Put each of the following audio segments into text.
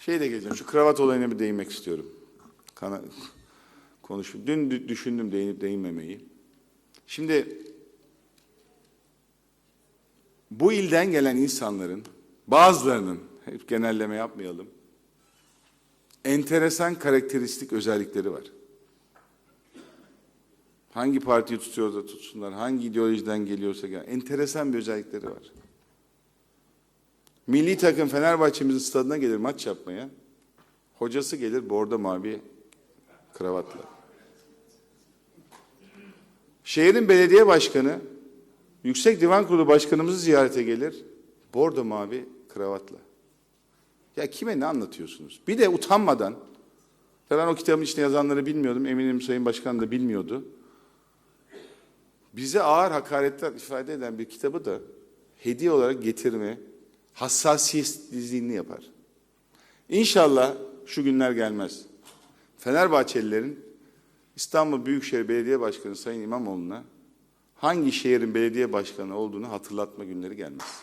Şey de geleceğim. Şu kravat olayına bir değinmek istiyorum. Kana, konuş. Dün dü- düşündüm değinip değinmemeyi. Şimdi bu ilden gelen insanların bazılarının hep genelleme yapmayalım. Enteresan karakteristik özellikleri var. Hangi partiyi tutuyorsa tutsunlar, hangi ideolojiden geliyorsa gel, enteresan bir özellikleri var. Milli takım Fenerbahçe'mizin stadına gelir maç yapmaya. Hocası gelir bordo mavi kravatla. Şehrin belediye başkanı Yüksek Divan Kurulu başkanımızı ziyarete gelir. Bordo mavi kravatla. Ya kime ne anlatıyorsunuz? Bir de utanmadan, ben o kitabın içinde yazanları bilmiyordum, eminim Sayın Başkan da bilmiyordu. Bize ağır hakaretler ifade eden bir kitabı da hediye olarak getirme, hassasiyetsizliğini yapar. İnşallah şu günler gelmez. Fenerbahçelilerin İstanbul Büyükşehir Belediye Başkanı Sayın İmamoğlu'na hangi şehrin belediye başkanı olduğunu hatırlatma günleri gelmez.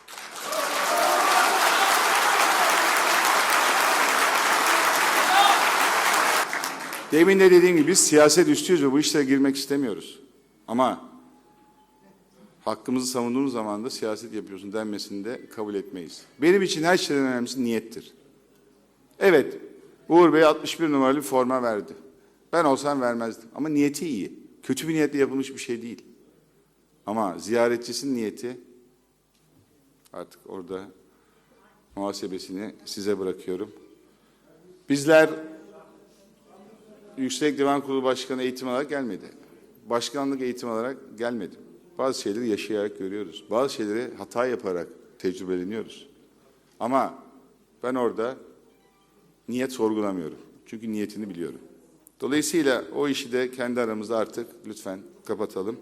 Demin de dediğim gibi biz siyaset üstüyüz ve bu işlere girmek istemiyoruz. Ama hakkımızı savunduğumuz zaman da siyaset yapıyorsun denmesini de kabul etmeyiz. Benim için her şeyden önemlisi niyettir. Evet, Uğur Bey 61 numaralı bir forma verdi. Ben olsam vermezdim. Ama niyeti iyi. Kötü bir niyetle yapılmış bir şey değil. Ama ziyaretçisinin niyeti artık orada muhasebesini size bırakıyorum. Bizler Yüksek Divan Kurulu Başkanı eğitim alarak gelmedi. Başkanlık eğitim alarak gelmedim. Bazı şeyleri yaşayarak görüyoruz. Bazı şeyleri hata yaparak tecrübeleniyoruz. Ama ben orada niyet sorgulamıyorum. Çünkü niyetini biliyorum. Dolayısıyla o işi de kendi aramızda artık lütfen kapatalım.